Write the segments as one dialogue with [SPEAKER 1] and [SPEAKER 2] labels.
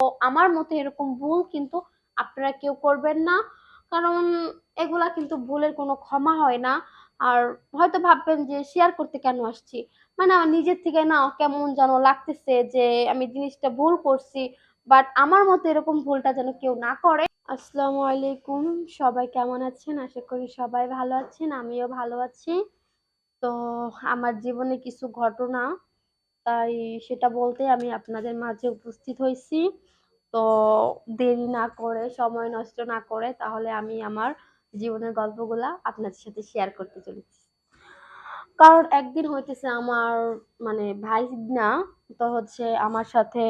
[SPEAKER 1] তো আমার মতে এরকম ভুল কিন্তু আপনারা কেউ করবেন না। কারণ এগুলা কিন্তু ভুলের কোনো ক্ষমা হয় না। আর হয়তো ভাববেন যে শেয়ার করতে কেন আসছি? মানে আমার নিজের থেকে না কেমন যেন লাগতেছে যে, আমি জিনিসটা ভুল করছি। বাট আমার মতে এরকম ভুলটা যেন কেউ না করে। আসসালামু আলাইকুম। সবাই কেমন আছেন? আশা করি সবাই ভালো আছেন। আমিও ভালো আছি। তো আমার জীবনে কিছু ঘটনা তাই সেটা বলতে আমি আপনাদের মাঝে উপস্থিত হয়েছি। তো দেরি না করে, সময় নষ্ট না করে তাহলে আমি আমার জীবনের গল্পগুলা আপনাদের সাথে শেয়ার করতে চলেছি। কারণ একদিন হইতেছে আমার মানে ভাই না তো হচ্ছে আমার সাথে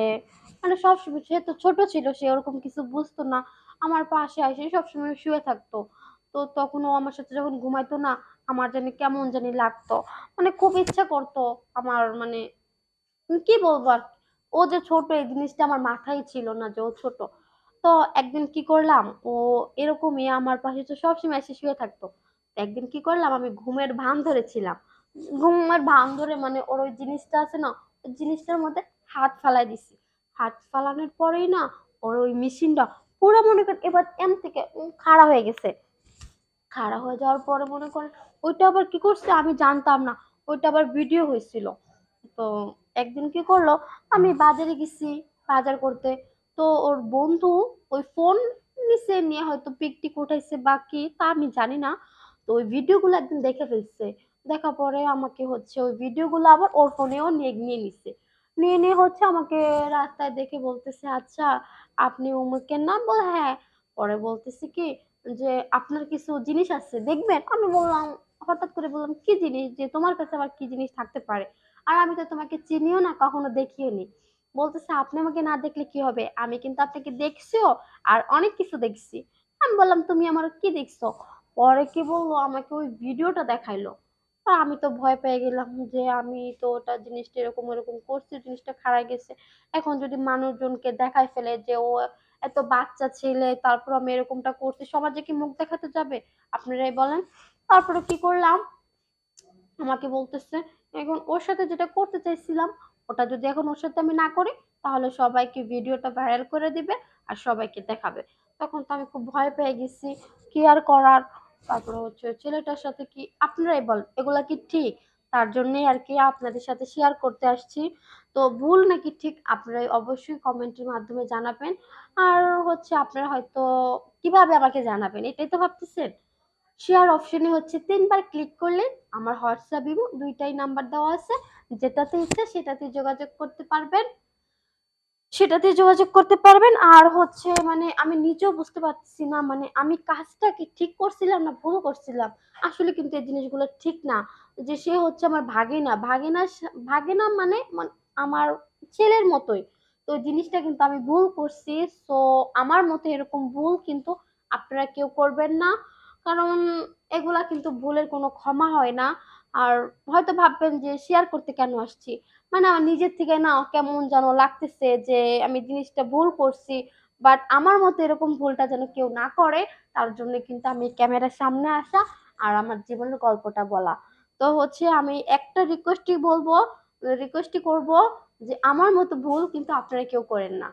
[SPEAKER 1] মানে সবসময় সে তো ছোট ছিল, সে ওরকম কিছু বুঝতো না। আমার পাশে এসে সবসময় শুয়ে থাকতো। তো তখন ও আমার সাথে যখন ঘুমাইতো না, আমার জানি কেমন জানি লাগতো। মানে খুব ইচ্ছা করতো আমার মানে কি বলব আর? ও যে ছোট, এই জিনিসটা আমার মাথায় ছিল না যে ও ছোট। তো একদিন কি করলাম? ও এরকমই আমার পাশে তো সবসময় এসে শুয়ে থাকতো। একদিন কি করলাম? আমি ঘুমের ভান ধরেছিলাম। ঘুমের ভান ধরে মানে ওর ওই জিনিসটা আছে না, ওই জিনিসটার মধ্যে হাত ফালাই দিছি। হাত ফালানোর পরেই না ওর ওই মেশিনটা পুরো মনে করেন এবার এম থেকে খাড়া হয়ে গেছে। খাড়া হয়ে যাওয়ার পরে মনে করেন ওইটা আবার কি করছে আমি জানতাম না, ওইটা আবার ভিডিও হয়েছিল। তো একদিন কি করল? আমি বাজারে গেছি বাজার করতে। তো ওর বন্ধু ওই ফোন নিচে নিয়ে হয়তো পিক টিক উঠাইছে বা কি, তা আমি জানি না। তো ওই ভিডিওগুলো একদিন দেখে ফেলছে। দেখা পরে আমাকে হচ্ছে ওই ভিডিওগুলো আবার ওর ফোনেও নিয়ে নিয়ে নিছে। নিয়ে নিয়ে হচ্ছে আমাকে রাস্তায় দেখে বলতেছে আচ্ছা আপনি অমুকের নাম বল হ্যাঁ। পরে বলতেছে কি, যে আপনার কিছু জিনিস আছে, দেখবেন? আমি বললাম, হঠাৎ করে বললাম, কি জিনিস? যে তোমার কাছে আবার কি জিনিস থাকতে পারে? আর আমি তো তোমাকে চিনিও না, কখনো দেখিও নি। বলতেছে, আপনি আমাকে না দেখলে কি হবে? আমি কিন্তু আপনাকে দেখছিও আর অনেক কিছু দেখছি। আমি বললাম, তুমি আমার কি দেখছ? পরে কি বলল, আমাকে ওই ভিডিওটা দেখাইলো। আমি তো ভয় পেয়ে গেলাম যে আমি তো ওটা জিনিসটা এরকম এরকম করছি, জিনিসটা খারাপ গেছে। এখন যদি মানুষজনকে দেখায় ফেলে যে ও এত বাচ্চা ছেলে, তারপর আমি এরকমটা করছি, সমাজে কি মুখ দেখাতে যাবে? আপনারাই বলেন। তারপরে কি করলাম? আমাকে বলতেছে, এখন ওর সাথে যেটা করতে চাইছিলাম, ওটা যদি এখন ওর সাথে আমি না করি, তাহলে সবাইকে ভিডিওটা ভাইরাল করে দিবে আর সবাইকে দেখাবে। তখন তো আমি খুব ভয় পেয়ে গেছি, কি আর করার? তারপরে হচ্ছে ছেলেটার সাথে কি, আপনারাই বল, এগুলা কি ঠিক? তার জন্যই আর কি আপনাদের সাথে শেয়ার করতে আসছি। তো ভুল নাকি ঠিক, আপনারাই অবশ্যই কমেন্টের মাধ্যমে জানাবেন। আর হচ্ছে আপনারা হয়তো কীভাবে আমাকে জানাবেন, এটাই তো ভাবতেছেন? শেয়ার অপশনে হচ্ছে তিনবার ক্লিক করলে আমার হোয়াটসঅ্যাপ ইমো দুইটাই নাম্বার দেওয়া আছে। যেটাতে ইচ্ছে সেটাতে যোগাযোগ করতে পারবেন। সেটাতে যোগাযোগ করতে পারবেন। আর হচ্ছে মানে আমি নিজেও বুঝতে পারছি না মানে আমি কাজটা কি ঠিক করছিলাম না ভুল করছিলাম? আসলে কিন্তু এই জিনিসগুলো ঠিক না। যে সে হচ্ছে আমার ভাগে না ভাগে না ভাগে না মানে আমার ছেলের মতোই। তো জিনিসটা কিন্তু আমি ভুল করছি। সো আমার মতে এরকম ভুল কিন্তু আপনারা কেউ করবেন না। কারণ এগুলা কিন্তু ভুলের কোনো ক্ষমা হয় না। আর হয়তো ভাববেন যে শেয়ার করতে কেন আসছি? মানে আমার নিজের থেকে না কেমন যেন লাগতেছে যে, আমি জিনিসটা ভুল করছি। বাট আমার মতো এরকম ভুলটা যেন কেউ না করে, তার জন্য কিন্তু আমি ক্যামেরার সামনে আসা আর আমার জীবনের গল্পটা বলা। তো হচ্ছে আমি একটা রিকোয়েস্টই বলব রিকোয়েস্টই করব যে, আমার মতো ভুল কিন্তু আপনারা কেউ করেন না।